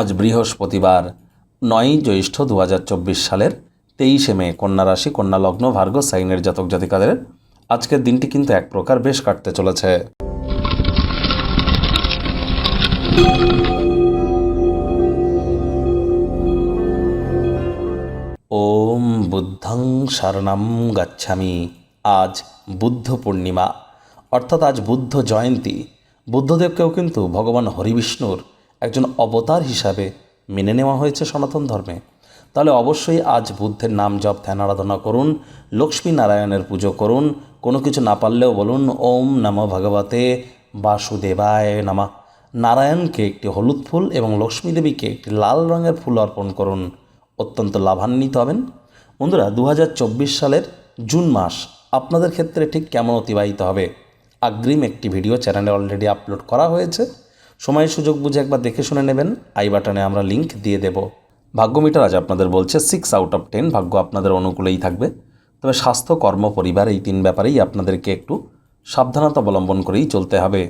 আজ বৃহস্পতিবার, নয়ই জ্যৈষ্ঠ দু হাজার চব্বিশ সালের তেইশে মে, কন্যা রাশি, কন্যা লগ্ন ভার্গ সাইনের জাতক জাতিকাদের আজকের দিনটি কিন্তু এক প্রকার বেশ কাটতে চলেছে। ওম বুদ্ধং শরণম গচ্ছামি। আজ বুদ্ধ পূর্ণিমা, অর্থাৎ আজ বুদ্ধ জয়ন্তী। বুদ্ধদেবকেও কিন্তু ভগবান হরিবিষ্ণুর একজন অবতার হিসাবে মেনে নেওয়া হয়েছে সনাতন ধর্মে। তাহলে অবশ্যই আজ বুদ্ধের নাম জপ, ধ্যান, আরাধনা করুন লক্ষ্মী নারায়ণের পুজো করুন, কোনো কিছু না পারলেও বলুন, ওম নম ভগবতে বাসুদেবায় নামা। নারায়ণকে একটি হলুদ ফুল এবং লক্ষ্মী দেবীকে একটি লাল রঙের ফুল অর্পণ করুন, অত্যন্ত লাভান্বিত হবেন। বন্ধুরা দু হাজার চব্বিশ সালের জুন মাস আপনাদের ক্ষেত্রে ঠিক কেমন অতিবাহিত হবে? আগ্রিম একটি ভিডিও চ্যানেলে অলরেডি আপলোড করা হয়েছে। সময় সুযোগ বুঝে একবার দেখে শুনে নেবেন। আই বাটনে আমরা লিংক দিয়ে দেব। ভাগ্যমিটার আজ আপনাদের বলছে সিক্স আউট অফ টেন ভাগ্য আপনাদের অনুকূলেই থাকবে। তবে স্বাস্থ্য, কর্ম, পরিবার এই তিন ব্যাপারেই আপনাদেরকে একটু সাবধানতা অবলম্বন করেই চলতে হবে।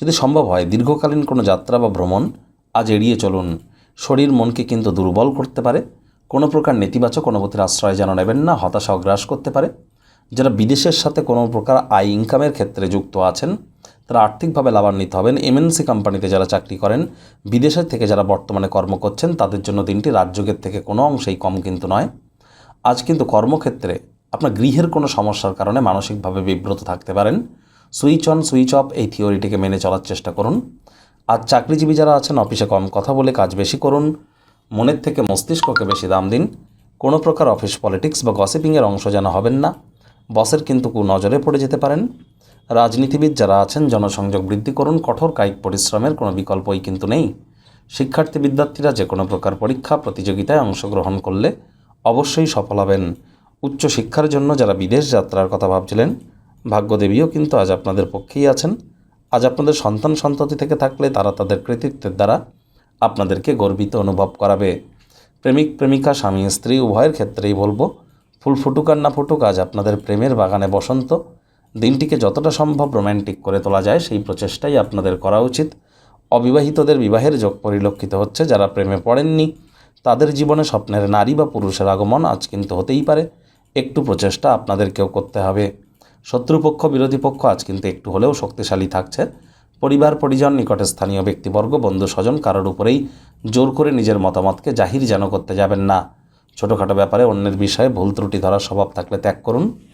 যদি সম্ভব হয়, দীর্ঘকালীন কোনো যাত্রা বা ভ্রমণ আজ এড়িয়ে চলুন। শরীর, মনকে কিন্তু দুর্বল করতে পারে। কোনো প্রকার নেতিবাচক অনুভূতির আশ্রয় যেন নেবেন না হতাশা গ্রাস করতে পারে। যারা বিদেশের সাথে কোনো প্রকার আয় ইনকামের ক্ষেত্রে যুক্ত আছেন তারা আর্থিকভাবে লাভান্বিত হবেন। এমএনসি কোম্পানিতে যারা চাকরি করেন, বিদেশের থেকে যারা বর্তমানে কর্ম করছেন, তাদের জন্য দিনটি রাজযোগের থেকে কোনো অংশেই কম কিন্তু নয়। আজ কিন্তু কর্মক্ষেত্রে আপনার গৃহের কোনো সমস্যার কারণে মানসিকভাবে বিব্রত থাকতে পারেন। সুইচ অন, সুইচ অফ, এই থিওরিটিকে মেনে চলার চেষ্টা করুন। আর চাকরিজীবী যারা আছেন, অফিসে কম কথা বলে কাজ বেশি করুন। মনের থেকে মস্তিষ্ককে বেশি দাম দিন। কোনো প্রকার অফিস পলিটিক্স বা গসিপিংয়ের অংশ যেন হবেন না। বসের কিন্তু কু নজরে পড়ে যেতে পারেন। রাজনীতিবিদ যারা আছেন, জনসংযোগ বৃদ্ধি করুন, কঠোর কায়িক পরিশ্রমের কোনো বিকল্পই কিন্তু নেই। শিক্ষার্থী বিদ্যার্থীরা যে কোনো প্রকার পরীক্ষা, প্রতিযোগিতায় অংশগ্রহণ করলে অবশ্যই সফল হবেন। উচ্চ শিক্ষার জন্য যারা বিদেশ যাত্রার কথা ভাবছিলেন, ভাগ্যদেবীও কিন্তু আজ আপনাদের পক্ষেই আছেন। আজ আপনাদের সন্তান সন্ততি থেকে থাকলে তারা তাদের কৃতিত্বের দ্বারা আপনাদেরকে গর্বিত অনুভব করাবে। প্রেমিক, প্রেমিকা, স্বামী, স্ত্রী, উভয়ের ক্ষেত্রেই বলব, ফুল ফুটুক আর না ফুটুক, আজ আপনাদের প্রেমের বাগানে বসন্ত। দিনটিকে যতটা সম্ভব রোম্যান্টিক করে তোলা যায়, সেই প্রচেষ্টাই আপনাদের করা উচিত। অবিবাহিতদের বিবাহের যোগ পরিলক্ষিত হচ্ছে, যারা প্রেমে পড়েননি, তাদের জীবনে স্বপ্নের নারী বা পুরুষের আগমন আজ কিন্তু হতেই পারে। একটু প্রচেষ্টা আপনাদেরকেও করতে হবে। শত্রুপক্ষ, বিরোধী পক্ষ আজ কিন্তু একটু হলেও শক্তিশালী থাকছে। পরিবার, পরিজন, নিকটে স্থানীয় ব্যক্তিবর্গ, বন্ধু, স্বজন কারোর উপরেই জোর করে নিজের মতামতকে জাহির যেন করতে যাবেন না। ছোটোখাটো ব্যাপারে অন্যের বিষয়ে ভুল ত্রুটি ধরার স্বভাব থাকলে ত্যাগ করুন।